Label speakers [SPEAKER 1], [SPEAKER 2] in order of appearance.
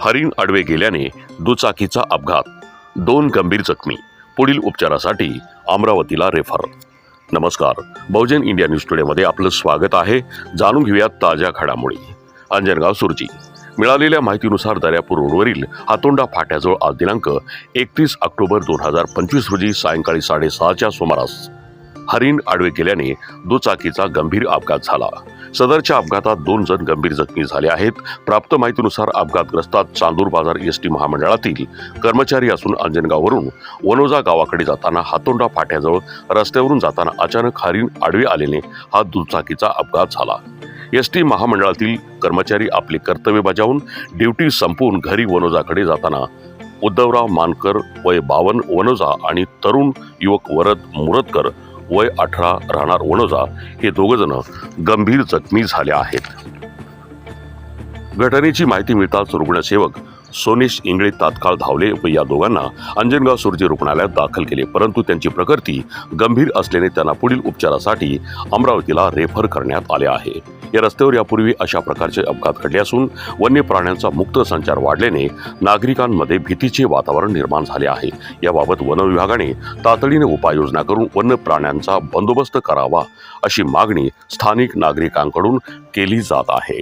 [SPEAKER 1] हरिण आडवे गेल्याने दुचाकीचा अपघात. दोन गंभीर जखमी. पुढील उपचारासाठी अमरावतीला रेफर नमस्कार. बहुजन इंडिया न्यूज टुडेमध्ये आपलं स्वागत आहे. जाणून घेऊयात ताज्या घडामोडी. अंजनगाव सुरजी. मिळालेल्या माहितीनुसार दर्यापूर रोडवरील हातोंडा फाट्याजवळ आज दिनांक एकतीस ऑक्टोबर दोन हजार पंचवीस रोजी सायंकाळी साडेसहाच्या सुमारास हरिण आडवे गेल्याने दुचाकीचा गंभीर अपघात झाला. सदरच्या अपघातात दोन जण गंभीर जखमी झाले आहेत. प्राप्त माहितीनुसार अपघातग्रस्तात चांदूर बाजार एस टी महामंडळातील कर्मचारी असून अंजनगाववरून वनोजा गावाकडे जाताना हातोंडा फाट्याजवळ रस्त्यावरून जाताना अचानक हरीण आडवे आल्याने हा दुचाकीचा अपघात झाला. एस टी महामंडळातील कर्मचारी आपले कर्तव्य बजावून ड्युटी संपवून घरी वनोजाकडे जाताना उद्धवराव मानकर वय बावन वनोजा आणि तरुण युवक वरद मुरतकर वय अठरा राहणार वणोजा हे दोघजण गंभीर जखमी झाले आहेत. घटनेची माहिती मिळताच रुग्णसेवक सोनेश इंगळे तात्काळ धावले व या दोघांना अंजनगाव सुरजी रुग्णालयात दाखल केले परंतु त्यांची प्रकृती गंभीर असल्याने त्यांना पुढील उपचारासाठी अमरावतीला रेफर करण्यात आले आहे. या रस्त्यावर यापूर्वी अशा प्रकारचे अपघात घडले असून वन्य प्राण्यांचा मुक्त संचार वाढल्याने नागरिकांमध्ये भीतीचे वातावरण निर्माण झाले आहे. याबाबत वन विभागाने तातडीने उपाययोजना करून वन्य प्राण्यांचा बंदोबस्त करावा अशी मागणी स्थानिक नागरिकांकडून केली जात आहे.